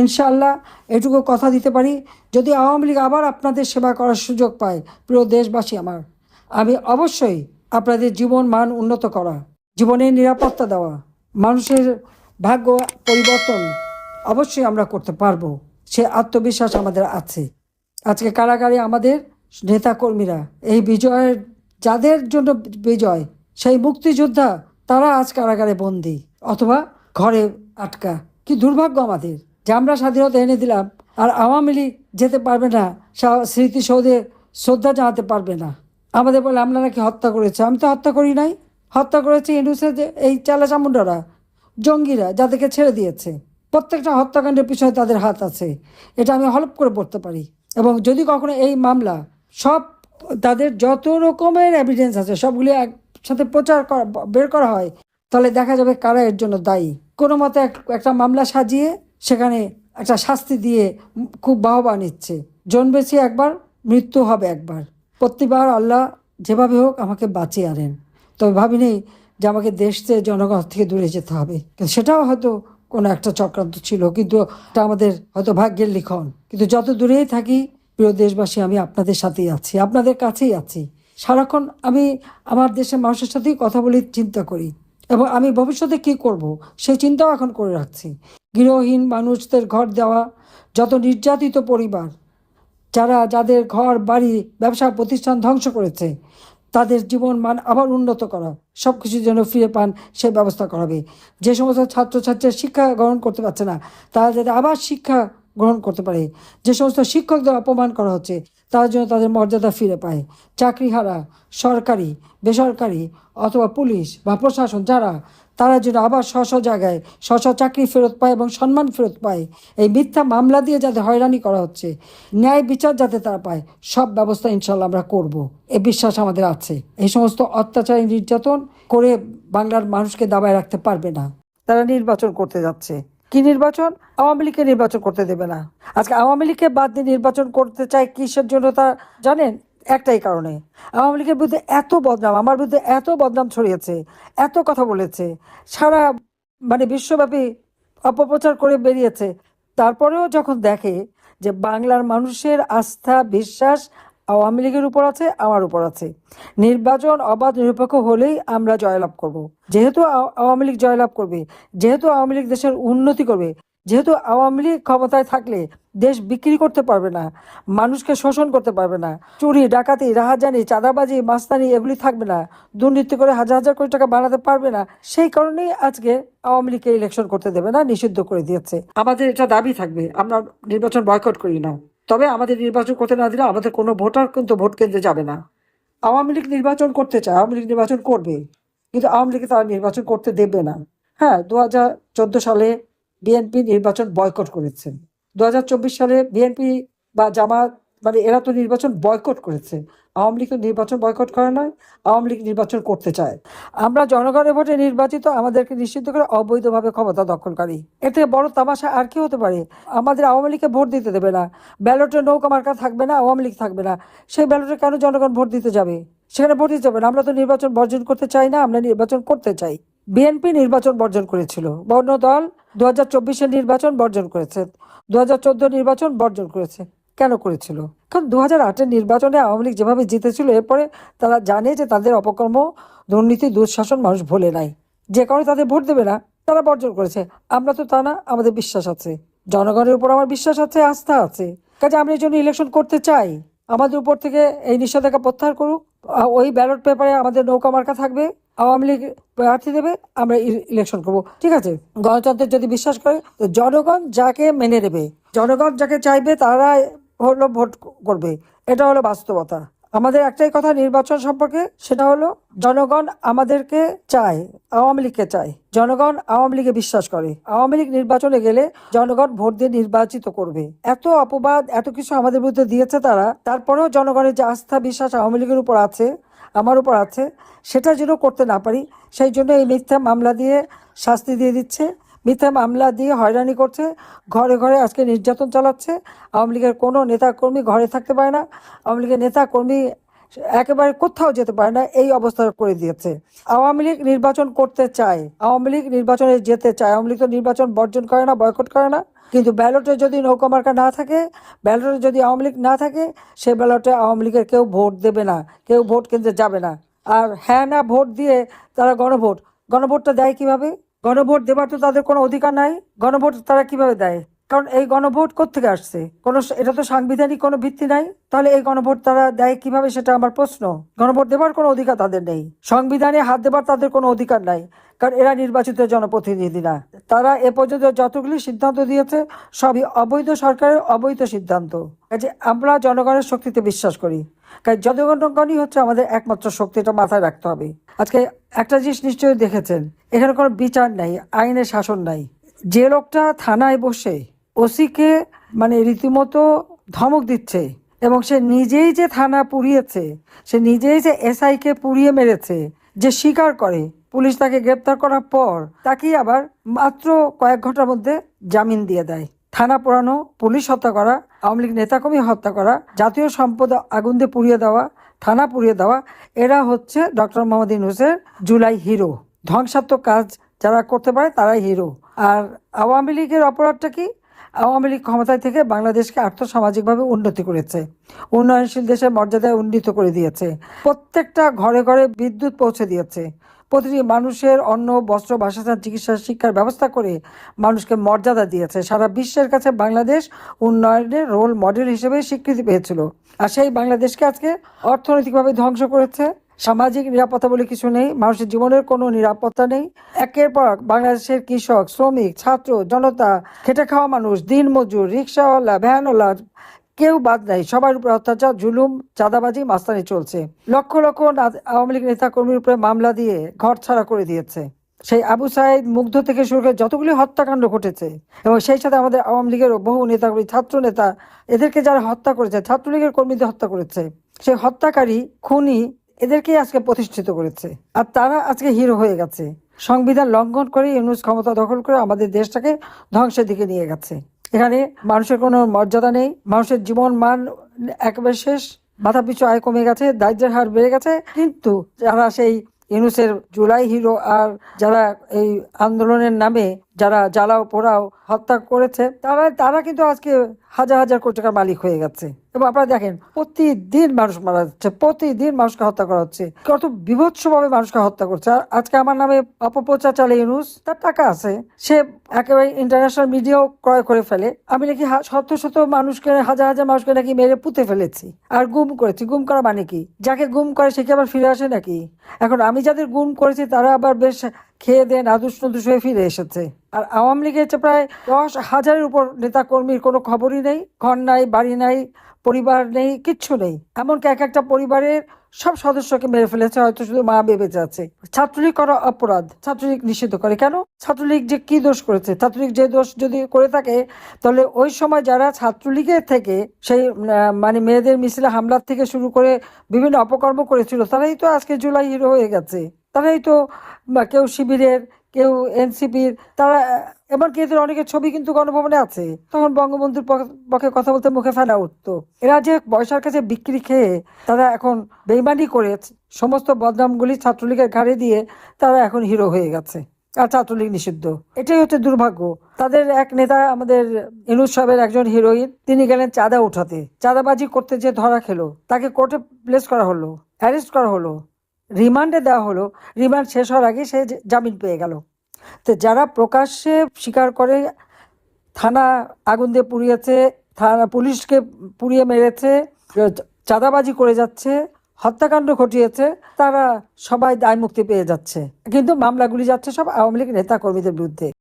ইনশাআল্লাহ এটুকু কথা দিতে পারি। যদি আওয়ামী লীগ আবার আপনাদের সেবা করার সুযোগ পায়, প্রিয় দেশবাসী আমার, আমি অবশ্যই আপনাদের জীবন মান উন্নত করা, জীবনের নিরাপত্তা দেওয়া, মানুষের ভাগ্য পরিবর্তন অবশ্যই আমরা করতে পারব। সে আত্মবিশ্বাস আমাদের আছে। আজকে কারাগারে আমাদের নেতাকর্মীরা, এই বিজয়ের, যাদের জন্য বিজয়, সেই মুক্তিযোদ্ধা, তারা আজ কারাগারে বন্দি, অথবা ঘরে আটকা। কি দুর্ভাগ্য আমাদের। যে আমরা স্বাধীনতা এনে দিলাম, আর আওয়ামী লীগ যেতে পারবে না স্মৃতিসৌধে শ্রদ্ধা জানাতে পারবে না। আমাদের বলে, আমরা নাকি হত্যা করেছে। আমি তো হত্যা করি নাই। হত্যা করেছে ইন্ডুসের যে, এই চালা চামুন্ডারা জঙ্গিরা, যাদেরকে ছেড়ে দিয়েছে। প্রত্যেকটা হত্যাকাণ্ডের পিছনে তাদের হাত আছে। এটা আমি হলপ করে পড়তে পারি। এবং যদি কখনো এই মামলা, সব তাদের যত রকমের এভিডেন্স আছে, সবগুলি একসাথে প্রচার করা, বের করা হয়, তাহলে দেখা যাবে কারা এর জন্য দায়ী। কোনো মতে এক- একটা মামলা সাজিয়ে সেখানে একটা শাস্তি দিয়ে খুব বাহবা নিচ্ছে। জন্মেছি একবার, মৃত্যু হবে একবার। প্রতিবার আল্লাহ যেভাবে হোক আমাকে বাঁচিয়ে আনেন। তবে ভাবিনি যে আমাকে দেশ থেকে জনগণ থেকে দূরে যেতে হবে। সেটাও হয়তো কোনো একটা চক্রান্ত ছিল, কিন্তু এটা আমাদের হয়তো ভাগ্যের লিখন। কিন্তু যত দূরেই থাকি, প্রিয় দেশবাসী, আমি আপনাদের সাথেই আছি, আপনাদের কাছেই আছি। সারাক্ষণ আমি আমার দেশের মানুষের সাথেই কথা বলি, চিন্তা করি। এবং আমি ভবিষ্যতে কি করব, সেই চিন্তাও এখন করে রাখছি। গৃহহীন মানুষদের ঘর দেওয়া যত নির্যাতিত পরিবার, যারা যাদের ঘর, বাড়ি, ব্যবসা, প্রতিষ্ঠান ধ্বংস করেছে, তাদের জীবন মান আবার উন্নত করা সব কিছুর জন্য ফিরে পান সে ব্যবস্থা করাবে। যে সমস্ত ছাত্রছাত্রীরা শিক্ষা গ্রহণ করতে পারছে না, তারা যাতে আবার শিক্ষা গ্রহণ করতে পারে। যে সমস্ত শিক্ষকদের অপমান করা হচ্ছে, তার জন্য তাদের মর্যাদা ফিরে পায়। চাকরিহারা, সরকারি, বেসরকারি অথবা পুলিশ বা প্রশাসন, যারা তারা যেন আবার স্ব স্ব জায়গায় স্ব স্ব চাকরি ফেরত পায় এবং সম্মান ফেরত পায়। এই মিথ্যা মামলা দিয়ে যাতে হয়রানি করা হচ্ছে, ন্যায় বিচার যাতে তারা পায়, সব ব্যবস্থা ইনশাল্লাহ আমরা করব। এ বিশ্বাস আমাদের আছে। এই সমস্ত অত্যাচারী নির্যাতন করে বাংলার মানুষকে দাবায় রাখতে পারবে না। তারা নির্বাচন করতে যাচ্ছে। কি নির্বাচন? আওয়ামী লীগকে নির্বাচন করতে দেবে না। আজকে আওয়ামী লীগকে বাদ দিয়ে নির্বাচন করতে চায় কিসের জন্য তা জানেন? একটাই কারণে। আওয়ামী লীগের বিরুদ্ধে এত বদনাম, আমার বিরুদ্ধে এত বদনাম ছড়িয়েছে, এত কথা বলেছে, সারা মানে বিশ্বব্যাপী অপপ্রচার করে বেরিয়েছে। তারপরেও যখন দেখে যে বাংলার মানুষের আস্থা, বিশ্বাস আওয়ামী লীগের উপর আছে, আমার উপর আছে। নির্বাচন অবাধ নিরপেক্ষ হলেই আমরা জয়লাভ করব। যেহেতু আওয়ামী লীগ জয়লাভ করবে, যেহেতু আওয়ামী লীগ দেশের উন্নতি করবে যেহেতু আওয়ামী লীগ ক্ষমতায় থাকলে দেশ বিক্রি করতে পারবে না, মানুষকে শোষণ করতে পারবে না, চুরি, ডাকাতি, রাহাজানি, চাঁদাবাজি, মাস্তানি এগুলি থাকবে না, দুর্নীতি করে হাজার হাজার কোটি টাকা বানাতে পারবে না, সেই কারণেই আজকে আওয়ামী লীগকে ইলেকশন করতে দেবে না, নিষিদ্ধ করে দিয়েছে। আমাদের এটা দাবি থাকবে, আমরা নির্বাচন বয়কট করি না। তবে আমাদের নির্বাচন করতে না দিলে আমাদের কোনো ভোটার কিন্তু ভোট কেন্দ্রে যাবে না। আওয়ামী লীগ নির্বাচন করতে চায়, আওয়ামী লীগ নির্বাচন করবে, কিন্তু আওয়ামী লীগকে তারা নির্বাচন করতে দেবে না। হ্যাঁ দু হাজার চোদ্দ সালে বিএনপি নির্বাচন বয়কট করেছেন দু হাজার চব্বিশ সালে বিএনপি বা জামাত মানে এরা তো নির্বাচন বয়কট করেছে। আওয়ামী লীগ নির্বাচন বয়কট করে নয় আওয়ামী লীগ নির্বাচন করতে চায়। আমরা জনগণের ভোটে নির্বাচিত, আমাদেরকে নিষিদ্ধ করে অবৈধভাবে ক্ষমতা দখলকারী। এর থেকে বড় তামাশা আর কি হতে পারে? আমাদের আওয়ামী লীগকে ভোট দিতে দেবে না। ব্যালটে নৌকা মার্কা থাকবে না, আওয়ামী লীগ থাকবে না। সেই ব্যালটে কেন জনগণ ভোট দিতে যাবে? সেখানে ভোট দিতে যাবে না। আমরা তো নির্বাচন বর্জন করতে চাই না, আমরা নির্বাচন করতে চাই। বিএনপি নির্বাচন বর্জন করেছিল। বর্ণ দল দু হাজার নির্বাচন বর্জন করেছে। দু হাজার চোদ্দ নির্বাচন বর্জন করেছে। কেন করেছিল? কারণ দু হাজার আটের নির্বাচনে আওয়ামী লীগ যেভাবে জিতেছিল, এরপরে তারা জানে যে তাদের অপকর্ম, দুর্নীতি, দুঃশাসন মানুষ ভোলে নাই। যে কারণে তাদের ভোট দেবে না, তারা বর্জন করেছে। আমরা তো তা না, আমাদের বিশ্বাস আছে। জনগণের উপর আমার বিশ্বাস আছে, আস্থা আছে। কাজে আমরা এই জন্য ইলেকশন করতে চাই। আমাদের উপর থেকে এই নিষেধাজ্ঞা প্রত্যাহার করুক। ওই ব্যালট পেপারে আমাদের নৌকা মার্কা থাকবে। আওয়ামী লীগ প্রার্থী দেবে, আমরা ইলেকশন করব। ঠিক আছে? গণতন্ত্রের যদি বিশ্বাস করে, তো জনগণ যাকে মেনে নেবে, জনগণ যাকে চাইবে, তারা হলো ভোট করবে। এটা হলো বাস্তবতা। আমাদের একটাই কথা নির্বাচন সম্পর্কে, সেটা হলো জনগণ আমাদেরকে চায়, আওয়ামী লীগকে চায়। জনগণ আওয়ামী লীগে বিশ্বাস করে। আওয়ামী লীগ নির্বাচনে গেলে জনগণ ভোট দিয়ে নির্বাচিত করবে। এত অপবাদ, এত কিছু আমাদের বিরুদ্ধে দিয়েছে তারা, তারপরেও জনগণের যে আস্থা, বিশ্বাস আওয়ামী লীগের উপর আছে আমার উপর আছে। সেটা যেন করতে না পারি। সেই জন্য এই মিথ্যা মামলা দিয়ে শাস্তি দিয়ে দিচ্ছে। মিথ্যা মামলা দিয়ে হয়রানি করছে। ঘরে ঘরে আজকে নির্যাতন চালাচ্ছে। আওয়ামী লীগের কোনো নেতাকর্মী ঘরে থাকতে পারে না। আওয়ামী লীগের নেতাকর্মী একেবারে কোথাও যেতে পারে না, এই অবস্থা করে দিয়েছে। আওয়ামী লীগ নির্বাচন করতে চায়, আওয়ামী লীগ নির্বাচনে যেতে চায়। আওয়ামী লীগ তো নির্বাচন বর্জন করে না, বয়কট করে না। কিন্তু ব্যালটে যদি নৌকা মার্কা না থাকে, ব্যালটে যদি আওয়ামী লীগ না থাকে, সে ব্যালটে আওয়ামী লীগের কেউ ভোট দেবে না, কেউ ভোট কেন্দ্রে যাবে না। আর হ্যাঁ না, ভোট দিয়ে তারা গণভোট। গণভোটটা দেয় কীভাবে? গণভোট দেবার তো তাদের কোনো অধিকার নাই। গণভোট তারা কীভাবে দেয়? কারণ এই গণভোট কোথেকে আসছে? কোনো এটা তো সাংবিধানিক কোনো ভিত্তি নাই। তাহলে এই গণভোট তারা দেয় কীভাবে সেটা আমার প্রশ্ন। গণভোট দেবার কোনো অধিকার তাদের নেই। সংবিধানে হাত দেবার তাদের কোনো অধিকার নাই। কারণ এরা নির্বাচিত জনপ্রতিনিধি না তারা এ পর্যন্ত যতগুলি সিদ্ধান্ত দিয়েছে, সবই অবৈধ সরকারের অবৈধ সিদ্ধান্ত। কাজে আমরা জনগণের শক্তিতে বিশ্বাস করি। কারণ জনগণগণই হচ্ছে আমাদের একমাত্র শক্তি, এটা মাথায় রাখতে হবে। আজকে একটা জিনিস নিশ্চয়ই দেখেছেন। এখানে কোনো বিচার নাই, আইনের শাসন নাই। যে লোকটা থানায় বসে ওসিকে মানে রীতিমতো ধমক দিচ্ছে এবং সে নিজেই যে থানা পুড়িয়েছে, সে নিজেই যে এসআইকে পুড়িয়ে মেরেছে, যে স্বীকার করে, পুলিশ তাকে গ্রেপ্তার করার পর তাকেই আবার মাত্র কয়েক ঘণ্টার মধ্যে জামিন দিয়ে দেয়। থানা পোড়ানো পুলিশ হত্যা করা, আওয়ামী লীগ নেতাকর্মী হত্যা করা, জাতীয় সম্পদ আগুন দিয়ে পুড়িয়ে দেওয়া, থানা পুড়িয়ে দেওয়া, এরা হচ্ছে ডক্টর মোহাম্মদ ইউনুসের জুলাই হিরো। ধ্বংসাত্মক কাজ যারা করতে পারে তারাই হিরো। আর আওয়ামী লীগের অপরাধটা কি? আওয়ামী লীগ ক্ষমতায় থেকে বাংলাদেশকে আর্থসামাজিকভাবে উন্নতি করেছে। উন্নয়নশীল দেশের মর্যাদায় উন্নীত করে দিয়েছে। প্রত্যেকটা ঘরে ঘরে বিদ্যুৎ পৌঁছে দিয়েছে। প্রতিটি মানুষের অন্ন, বস্ত্র, বাসস্থান, চিকিৎসা, শিক্ষার ব্যবস্থা করে মানুষকে মর্যাদা দিয়েছে। সারা বিশ্বের কাছে বাংলাদেশ উন্নয়নের রোল মডেল হিসেবে স্বীকৃতি পেয়েছিল। আর সেই বাংলাদেশকে আজকে অর্থনৈতিকভাবে ধ্বংস করেছে। সামাজিক নিরাপত্তা বলে কিছু নেই, মানুষের জীবনের কোনো নিরাপত্তা নেই। একের পর বাংলাদেশের কৃষক, শ্রমিক, ছাত্র, জনতা, খেটে খাওয়া মানুষ দিন মজুর রিক্সাওয়ালা, ভ্যানওয়ালা, কেউ বাদ নাই, সবার উপর অত্যাচার, জুলুম, চাঁদাবাজি, মাস্তানি চলছে। লক্ষ লক্ষ আওয়ামী লীগ নেতা কর্মীর উপরে মামলা দিয়ে ঘর ছাড়া করে দিয়েছে। সেই আবু সাইদ মুগ্ধ থেকে শুরু করে যতগুলি হত্যাকাণ্ড ঘটেছে, এবং সেই সাথে আমাদের আওয়ামী লীগের বহু নেতা ছাত্র নেতা এদেরকে যারা হত্যা করেছে, ছাত্রলীগের কর্মীদের হত্যা করেছে, সেই হত্যাকারী, খুনি এদেরকেই আজকে প্রতিষ্ঠিত করেছে। আর তারা আজকে হিরো হয়ে গেছে। সংবিধান লঙ্ঘন করে ইউনুস ক্ষমতা দখল করে আমাদের দেশটাকে ধ্বংসের দিকে নিয়ে গেছে। এখানে মানুষের কোনো মর্যাদা নেই। মানুষের জীবন মান একেবারে শেষ। মাথা পিছু আয় কমে গেছে দারিদ্রের হার বেড়ে গেছে। কিন্তু যারা সেই ইউনুসের জুলাই হিরো আর যারা এই আন্দোলনের নামে যারা জ্বালাও, পোড়াও, হত্যা করেছে, তারা তারা কিন্তু আজকে হাজার হাজার কোটি টাকার মালিক হয়ে গেছে। এবং আপনারা দেখেন, প্রতিদিন মানুষ মারা যাচ্ছে, প্রতিদিন মানুষকে হত্যা করা হচ্ছে। কত বিভৎসভাবে মানুষকে হত্যা করছে। আর আজকে আমার নামে অপপ্রচার চালে ইউনুস, তার টাকা আছে। সে একেবারে ইন্টারন্যাশনাল মিডিয়াও ক্রয় করে ফেলে। আমি নাকি শত শত মানুষকে, হাজার হাজার মানুষকে নাকি মেরে পুঁতে ফেলেছি। আর গুম করেছি। গুম করা মানে কি? যাকে গুম করে, সে কি আবার ফিরে আসে নাকি? এখন আমি যাদের গুম করেছি, তারা আবার বেশ খেয়ে দিয়ে নাদুস নদুস হয়ে ফিরে এসেছে। আর আওয়ামী লীগের প্রায় দশ হাজারের উপর নেতা কর্মীর কোনো খবরই নেই, ঘর নাই, বাড়ি নাই, পরিবার নেই, কিচ্ছু নেই। এমনকি এক একটা পরিবারের সব সদস্যকে মেরে ফেলেছে, হয়তো শুধু মা বেঁচে আছে ছাত্রলীগ করা অপরাধ, ছাত্রলীগ নিষিদ্ধ করে। কেন? ছাত্রলীগ যে কি দোষ করেছে? ছাত্রলীগ যে দোষ যদি করে থাকে, তাহলে ওই সময় যারা ছাত্রলীগের থেকে সেই মানে মেয়েদের মিছিলে হামলার থেকে শুরু করে বিভিন্ন অপকর্ম করেছিল, তারাই তো আজকে জুলাই হিরো হয়ে গেছে। তারাই তো কেউ শিবিরের, কেউ এনসিপির, তারা, এমনকি এদের অনেকের ছবি কিন্তু গণভবনে আছে। তখন বঙ্গবন্ধুর পক্ষ- কথা বলতে মুখে ফেনা উঠতো। এরা যে পয়সার কাছে বিক্রি খেয়ে তারা এখন বেইমানি করে সমস্ত বদনামগুলি ছাত্রলীগের ঘাড়ে দিয়ে তারা এখন হিরো হয়ে গেছে। আর ছাত্রলীগ নিষিদ্ধ। এটাই হচ্ছে দুর্ভাগ্য। তাদের এক নেতা আমাদের ইনুস সাহেবের একজন হিরোইন, তিনি গেলেন চাঁদা উঠাতে। চাঁদাবাজি করতে যে ধরা খেলো, তাকে কোর্টে প্লেস করা হলো, অ্যারেস্ট করা হলো। রিমান্ডে দেওয়া হলো। রিমান্ড শেষ হওয়ার আগে সে জামিন পেয়ে গেল। তো যারা প্রকাশ্যে স্বীকার করে থানা আগুন দিয়ে পুড়িয়েছে, থানা পুলিশকে পুড়িয়ে মেরেছে চাঁদাবাজি করে যাচ্ছে, হত্যাকাণ্ড ঘটিয়েছে, তারা সবাই দায় মুক্তি পেয়ে যাচ্ছে। কিন্তু মামলাগুলি যাচ্ছে সব আওয়ামী লীগ নেতা কর্মীদের বিরুদ্ধে।